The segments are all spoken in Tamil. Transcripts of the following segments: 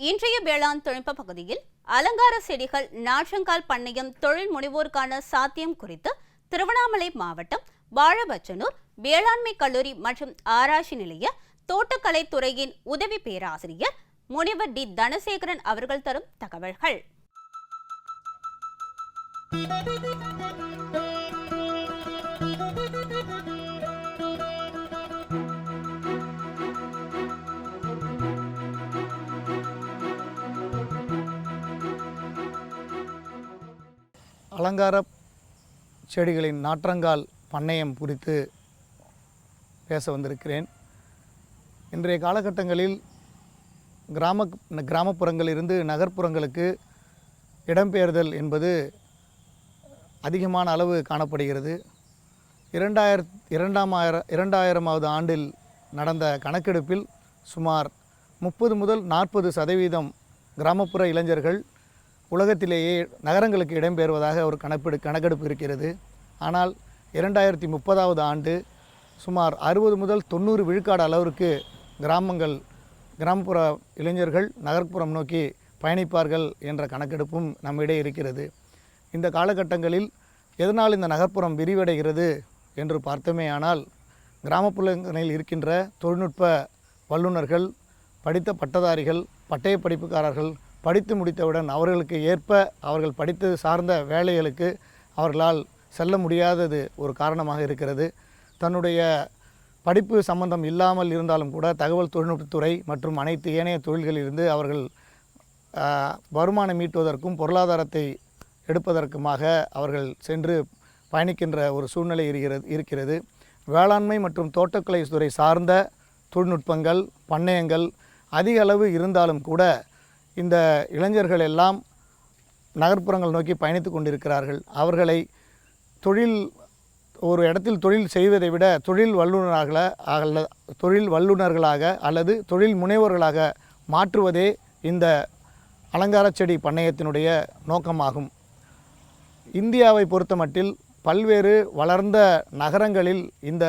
இன்றைய வேளாண் தொழில்நுட்ப பகுதியில் அலங்கார செடிகள் நாற்றங்கால் பண்ணையம் தொழில் முனைவோருக்கான சாத்தியம் குறித்து திருவண்ணாமலை மாவட்டம் வாழபச்சனூர் வேளாண்மை கல்லூரி மற்றும் ஆராய்ச்சி நிலைய தோட்டக்கலை துறையின் உதவி பேராசிரியர் முனைவர் டி. தனசேகரன் அவர்கள் தரும் தகவல்கள். அலங்கார செடிகளின் நாற்றங்கால் பண்ணையம் குறித்து பேச வந்திருக்கிறேன். இன்றைய காலகட்டங்களில் கிராம கிராமப்புறங்களிலிருந்து நகர்ப்புறங்களுக்கு இடம்பெயர்தல் என்பது அதிகமான அளவு காணப்படுகிறது. இரண்டாயிர இரண்டாம் ஆயிர இரண்டாயிரமாவது ஆண்டில் நடந்த கணக்கெடுப்பில் சுமார் முப்பது முதல் நாற்பது சதவீதம் கிராமப்புற இளைஞர்கள் உலகத்திலேயே நகரங்களுக்கு இடம்பெறுவதாக ஒரு கணக்கெடு கணக்கெடுப்பு இருக்கிறது. ஆனால் இரண்டாயிரத்தி முப்பதாவது ஆண்டு சுமார் அறுபது முதல் தொண்ணூறு விழுக்காடு அளவிற்கு கிராமங்கள் கிராமப்புற இளைஞர்கள் நகர்ப்புறம் நோக்கி பயணிப்பார்கள் என்ற கணக்கெடுப்பும் நம்மிடையே இருக்கிறது. இந்த காலகட்டங்களில் எதனால் இந்த நகர்ப்புறம் விரிவடைகிறது என்று பார்த்தோமேயானால் கிராமப்புறங்களில் இருக்கின்ற தொழில்நுட்ப வல்லுநர்கள் படித்த பட்டதாரிகள் பட்டய படிப்புக்காரர்கள் படித்து முடித்தவுடன் அவர்களுக்கு ஏற்ப அவர்கள் படித்தது சார்ந்த வேலைகளுக்கு அவர்களால் செல்ல முடியாதது ஒரு காரணமாக இருக்கிறது. தன்னுடைய படிப்பு சம்பந்தம் இல்லாமல் இருந்தாலும் கூட தகவல் தொழில்நுட்பத்துறை மற்றும் அனைத்து ஏனைய தொழில்களிலிருந்து அவர்கள் வருமானம் ஈட்டுவதற்கும் பொருளாதாரத்தை எடுப்பதற்குமாக அவர்கள் சென்று பயணிக்கின்ற ஒரு சூழ்நிலை இருக்கிறது இருக்கிறது. வேளாண்மை மற்றும் தோட்டக்கலை துறை சார்ந்த தொழில்நுட்பங்கள் பண்ணையங்கள் அதிக அளவு இருந்தாலும் கூட இந்த இளைஞர்கள் எல்லாம் நகர்ப்புறங்கள் நோக்கி பயணித்து கொண்டிருக்கிறார்கள். அவர்களை தொழில் ஒரு இடத்தில் தொழில் செய்வதை விட தொழில் வல்லுநர்களாக அல்ல தொழில் வல்லுநர்களாக அல்லது தொழில் முனைவோர்களாக மாற்றுவதே இந்த அலங்கார செடி பண்ணையத்தினுடைய நோக்கமாகும். இந்தியாவை பொறுத்தமட்டில் பல்வேறு வளர்ந்த நகரங்களில் இந்த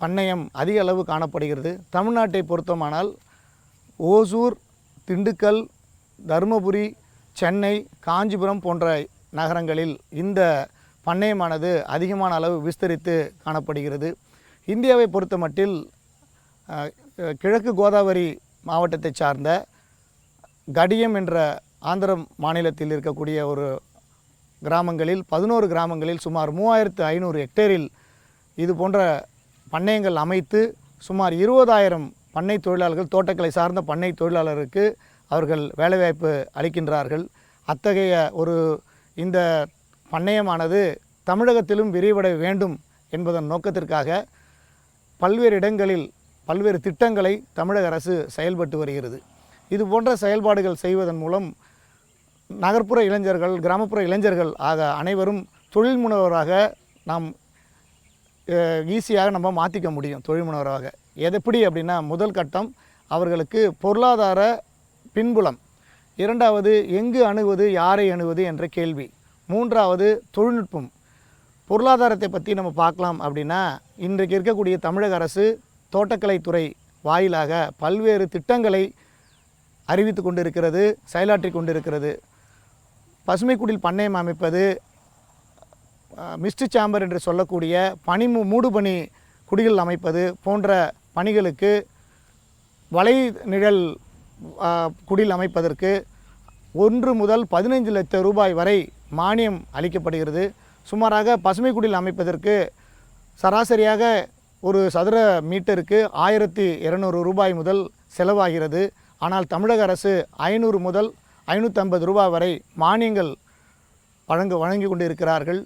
பண்ணையம் அதிக அளவு காணப்படுகிறது. தமிழ்நாட்டை பொறுத்தமானால் ஓசூர் திண்டுக்கல் தருமபுரி சென்னை காஞ்சிபுரம் போன்ற நகரங்களில் இந்த பண்ணையமானது அதிகமான அளவு விஸ்தரித்து காணப்படுகிறது. இந்தியாவை பொறுத்தமட்டில் கிழக்கு கோதாவரி மாவட்டத்தை சார்ந்த கடியம் என்ற ஆந்திர மாநிலத்தில் இருக்கக்கூடிய ஒரு கிராமங்களில் பதினோரு கிராமங்களில் சுமார் மூவாயிரத்து ஐநூறு ஹெக்டேரில் இது போன்ற பண்ணையங்கள் அமைத்து சுமார் இருபதாயிரம் பண்ணை தொழிலாளர்கள் தோட்டக்கலை சார்ந்த பண்ணை தொழிலாளருக்கு அவர்கள் வேலைவாய்ப்பு அளிக்கின்றார்கள். அத்தகைய ஒரு இந்த பண்ணையமானது தமிழகத்திலும் விரிவடைய வேண்டும் என்பதன் நோக்கத்திற்காக பல்வேறு இடங்களில் பல்வேறு திட்டங்களை தமிழக அரசு செயல்பட்டு வருகிறது. இது போன்ற செயல்பாடுகள் செய்வதன் மூலம் நகர்ப்புற இளைஞர்கள் கிராமப்புற இளைஞர்கள் ஆக அனைவரும் தொழில் முனைவராக நாம் ஈஸியாக நம்ம மாற்றிக்க முடியும் தொழில் முனைவராக எது எப்படி அப்படின்னா முதல் கட்டம் அவர்களுக்கு பொருளாதார பின்புலம். இரண்டாவது எங்கு அணுகுவது யாரை அணுகுவது என்ற கேள்வி. மூன்றாவது தொழில்நுட்பம். பொருளாதாரத்தை பற்றி நம்ம பார்க்கலாம் அப்படின்னா இன்றைக்கு இருக்கக்கூடிய தமிழக அரசு தோட்டக்கலைத்துறை வாயிலாக பல்வேறு திட்டங்களை அறிவித்து கொண்டிருக்கிறது செயலாற்றி கொண்டிருக்கிறது. பசுமைக்குடில் பண்ணையம் அமைப்பது மிஸ்ட் சாம்பர் என்று சொல்லக்கூடிய பனி மூடுபனி குடிகள் அமைப்பது போன்ற பணிகளுக்கு வலை நிழல் குடில் அமைப்பதற்கு ஒன்று முதல் பதினைந்து லட்சம் ரூபாய் வரை மானியம் அளிக்கப்படுகிறது. சுமாராக பசுமை குடில் அமைப்பதற்கு சராசரியாக ஒரு சதுர மீட்டருக்கு ஆயிரத்தி இரநூறு ரூபாய் முதல் செலவாகிறது. ஆனால் தமிழக அரசு ஐநூறு முதல் ஐநூற்றம்பது ரூபாய் வரை மானியங்கள் வழங்க வழங்கி கொண்டிருக்கிறார்கள்.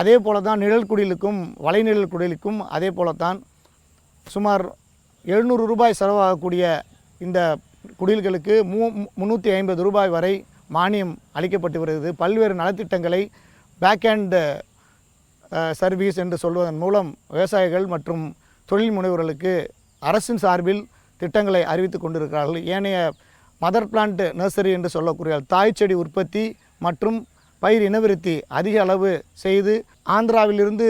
அதே போல தான் நிழல் குடிலுக்கும் வலைநிழல் குடிலுக்கும் அதே போலத்தான் சுமார் எழுநூறு ரூபாய் செலவாகக்கூடிய இந்த குடில்களுக்கு மூ முந்நூற்றி ஐம்பது ரூபாய் வரை மானியம் அளிக்கப்பட்டு வருகிறது. பல்வேறு நலத்திட்டங்களை பேக் அண்ட் சர்வீஸ் என்று சொல்வதன் மூலம் விவசாயிகள் மற்றும் தொழில் முனைவர்களுக்கு அரசின் சார்பில் திட்டங்களை அறிவித்து கொண்டிருக்கிறார்கள். ஏனைய மதர் பிளான்ட் நர்சரி என்று சொல்லக்கூடிய தாய் செடி உற்பத்தி மற்றும் பயிர் இனவிருத்தி அதிக அளவு செய்து ஆந்திராவிலிருந்து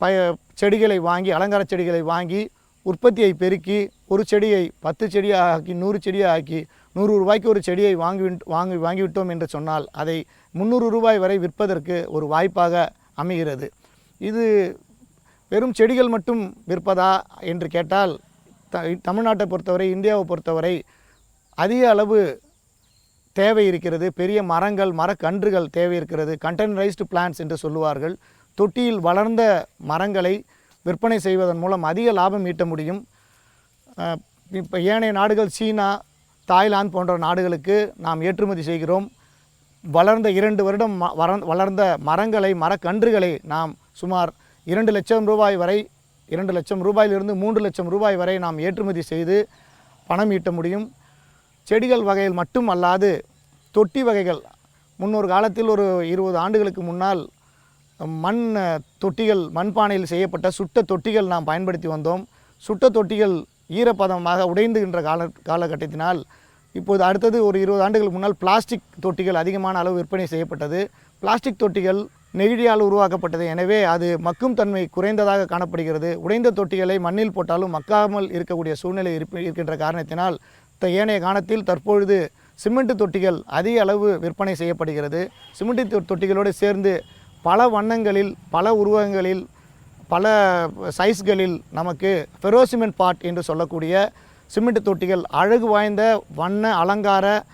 பய செடிகளை வாங்கி அலங்கார செடிகளை வாங்கி உற்பத்தியை பெருக்கி ஒரு செடியை பத்து செடியாக ஆக்கி நூறு செடியாக ஆக்கி நூறு ரூபாய்க்கு ஒரு செடியை வாங்கி வாங்கி வாங்கிவிட்டோம் என்று சொன்னால் அதை முந்நூறு ரூபாய் வரை விற்பதற்கு ஒரு வாய்ப்பாக அமைகிறது. இது வெறும் செடிகள் மட்டும் விற்பதா என்று கேட்டால் த தமிழ்நாட்டை பொறுத்தவரை இந்தியாவை பொறுத்தவரை அதிக அளவு தேவை இருக்கிறது பெரிய மரங்கள் மரக்கன்றுகள் தேவை இருக்கிறது கண்டெய்னரைஸ்டு பிளான்ஸ் என்று சொல்லுவார்கள். தொட்டியில் வளர்ந்த மரங்களை விற்பனை செய்வதன் மூலம் அதிக லாபம் ஈட்ட முடியும். இப்போ ஏனைய நாடுகள் சீனா தாய்லாந்து போன்ற நாடுகளுக்கு நாம் ஏற்றுமதி செய்கிறோம். வளர்ந்த இரண்டு வருடம் ம- வளர்ந்த மரங்களை மரக்கன்றுகளை நாம் சுமார் இரண்டு லட்சம் ரூபாய் வரை இரண்டு லட்சம் ரூபாயிலிருந்து மூன்று லட்சம் ரூபாய் வரை நாம் ஏற்றுமதி செய்து பணம் ஈட்ட முடியும். செடிகள் வகையில் மட்டும் அல்லாது தொட்டி வகைகள். முன்னொரு காலத்தில் ஒரு இருபது ஆண்டுகளுக்கு முன்னால் மண் தொட்டிகள் மண்பானையில் செய்யப்பட்ட சுட்ட தொட்டிகள் நாம் பயன்படுத்தி வந்தோம். சுட்ட தொட்டிகள் ஈரப்பதமாக உடைந்துகின்ற கால காலகட்டத்தினால் இப்போது அடுத்தது ஒரு இருபது ஆண்டுகளுக்கு முன்னால் பிளாஸ்டிக் தொட்டிகள் அதிகமான அளவு விற்பனை செய்யப்பட்டது. பிளாஸ்டிக் தொட்டிகள் நெகிழியால் உருவாக்கப்பட்டது. எனவே அது மக்கும் தன்மை குறைந்ததாக காணப்படுகிறது. உடைந்த தொட்டிகளை மண்ணில் போட்டாலும் மக்காமல் இருக்கக்கூடிய சூழ்நிலை இருக்கின்ற காரணத்தினால் த- ஏனைய காலத்தில் தற்பொழுது சிமெண்ட் தொட்டிகள் அதிக அளவு விற்பனை செய்யப்படுகிறது. சிமெண்ட் தொ- தொட்டிகளோடு சேர்ந்து பல வண்ணங்களில் பல உருவங்களில் பல சைஸ்களில் நமக்கு ஃபெரோசிமெண்ட் பாட் என்று சொல்லக்கூடிய சிமெண்ட் தொட்டிகள் அழகு வாய்ந்த வண்ண அலங்கார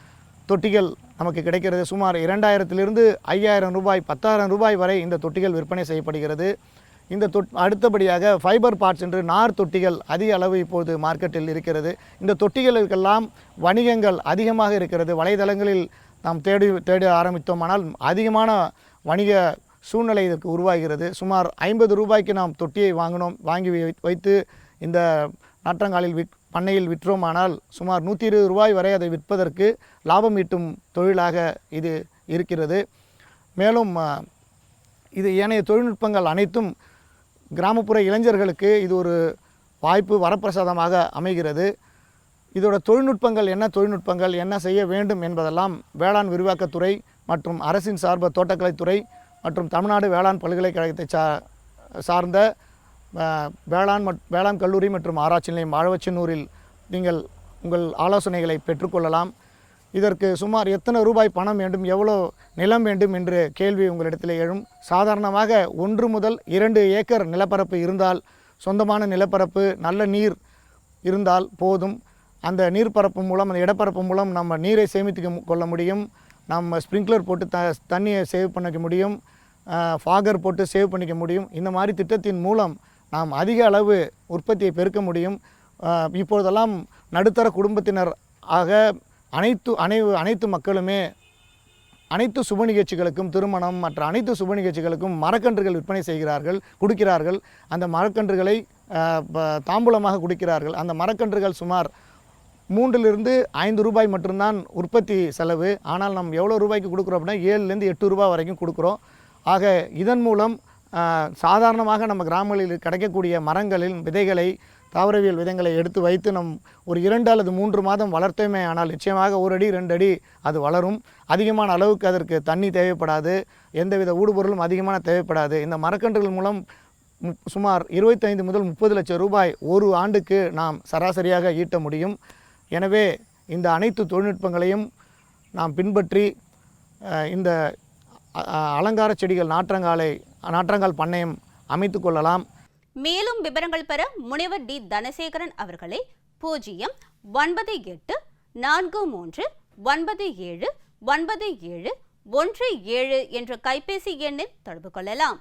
தொட்டிகள் நமக்கு கிடைக்கிறது. சுமார் இரண்டாயிரத்திலிருந்து ஐயாயிரம் ரூபாய் பத்தாயிரம் ரூபாய் வரை இந்த தொட்டிகள் விற்பனை செய்யப்படுகிறது. இந்த தொட் அடுத்தபடியாக ஃபைபர் பார்ட்ஸ் என்று நார் தொட்டிகள் அதிக அளவு இப்போது மார்க்கெட்டில் இருக்கிறது. இந்த தொட்டிகளுக்கெல்லாம் வணிகங்கள் அதிகமாக இருக்கிறது. வலைதளங்களில் நாம் தேடி தேட ஆரம்பித்தோமானால் அதிகமான வணிக சூழ்நிலை இதற்கு உருவாகிறது. சுமார் ஐம்பது ரூபாய்க்கு நாம் தொட்டியை வாங்கினோம் வாங்கி வை- வைத்து இந்த நாற்றங்காலில் விற் பண்ணையில் விற்றோமானால் சுமார் நூற்றி இருபது ரூபாய் வரை அதை விற்பதற்கு லாபம் ஈட்டும் தொழிலாக இது இருக்கிறது. மேலும் இது ஏனைய தொழில்நுட்பங்கள் அனைத்தும் கிராமப்புற இளைஞர்களுக்கு இது ஒரு வாய்ப்பு வரப்பிரசாதமாக அமைகிறது. இதோட தொழில்நுட்பங்கள் என்ன தொழில்நுட்பங்கள் என்ன செய்ய வேண்டும் என்பதெல்லாம் வேளாண் விரிவாக்கத்துறை மற்றும் அரசின் சார்ப தோட்டக்கலைத்துறை மற்றும் தமிழ்நாடு வேளாண் பல்கலைக்கழகத்தை சா சார்ந்த வேளாண் மட் வேளாண் கல்லூரி மற்றும் ஆராய்ச்சி நிலையம் ஆழவச்சனூரில் நீங்கள் உங்கள் ஆலோசனைகளை பெற்றுக்கொள்ளலாம். இதற்கு சுமார் எத்தனை ரூபாய் பணம் வேண்டும் எவ்வளோ நிலம் வேண்டும் என்று கேள்வி உங்களிடத்தில் எழும். சாதாரணமாக ஒன்று முதல் இரண்டு ஏக்கர் நிலப்பரப்பு இருந்தால் சொந்தமான நிலப்பரப்பு நல்ல நீர் இருந்தால் போதும். அந்த நீர்ப்பரப்பு மூலம் அந்த இடப்பரப்பு மூலம் நம்ம நீரை சேமித்து கொள்ள முடியும். நம்ம ஸ்ப்ரிங்க்லர் போட்டு த தண்ணியை சேவ் பண்ணிக்க முடியும். ஃபாகர் போட்டு சேவ் பண்ணிக்க முடியும். இந்த மாதிரி திட்டத்தின் மூலம் நாம் அதிக அளவு உற்பத்தியை பெருக்க முடியும். இப்பொழுதெல்லாம் நடுத்தர குடும்பத்தினர் ஆக அனைத்து அனை அனைத்து மக்களுமே அனைத்து சுப நிகழ்ச்சிகளுக்கும் திருமணம் மற்ற அனைத்து சுப நிகழ்ச்சிகளுக்கும் மரக்கன்றுகள் விற்பனை செய்கிறார்கள் கொடுக்கிறார்கள். அந்த மரக்கன்றுகளை தாம்பூலமாக கொடுக்கிறார்கள். அந்த மரக்கன்றுகள் சுமார் மூன்றிலிருந்து ஐந்து ரூபாய் மட்டும்தான் உற்பத்தி செலவு. ஆனால் நம்ம எவ்வளோ ரூபாய்க்கு கொடுக்குறோம் அப்படின்னா ஏழுலேருந்து எட்டு ரூபாய் வரைக்கும் கொடுக்குறோம். ஆக இதன் மூலம் சாதாரணமாக நம்ம கிராமங்களில் கிடைக்கக்கூடிய மரங்களின் விதைகளை தாவரவியல் விதங்களை எடுத்து வைத்து நம் ஒரு இரண்டு அல்லது மூன்று மாதம் வளர்த்தோமே ஆனால் நிச்சயமாக ஒரு அடி ரெண்டு அடி அது வளரும். அதிகமான அளவுக்கு அதற்கு தண்ணி தேவைப்படாது. எந்தவித ஊடுபொருளும் அதிகமான தேவைப்படாது. இந்த மரக்கன்றுகள் மூலம் சுமார் இருபத்தைந்து முதல் முப்பது லட்சம் ரூபாய் ஒரு ஆண்டுக்கு நாம் சராசரியாக ஈட்ட முடியும். எனவே இந்த அனைத்து தொழில்நுட்பங்களையும் நாம் பின்பற்றி இந்த அலங்கார செடிகள் நாற்றங்காலை நாற்றங்கால் பண்ணையம் அமைத்து கொள்ளலாம். மேலும் விவரங்கள் பெற முனைவர் டி தனசேகரன் அவர்களை பூஜ்ஜியம் ஒன்பது எட்டு நான்கு மூன்று ஒன்பது ஏழு ஒன்பது ஏழு ஒன்று ஏழு என்ற கைபேசி எண்ணில் தொடர்பு கொள்ளலாம்.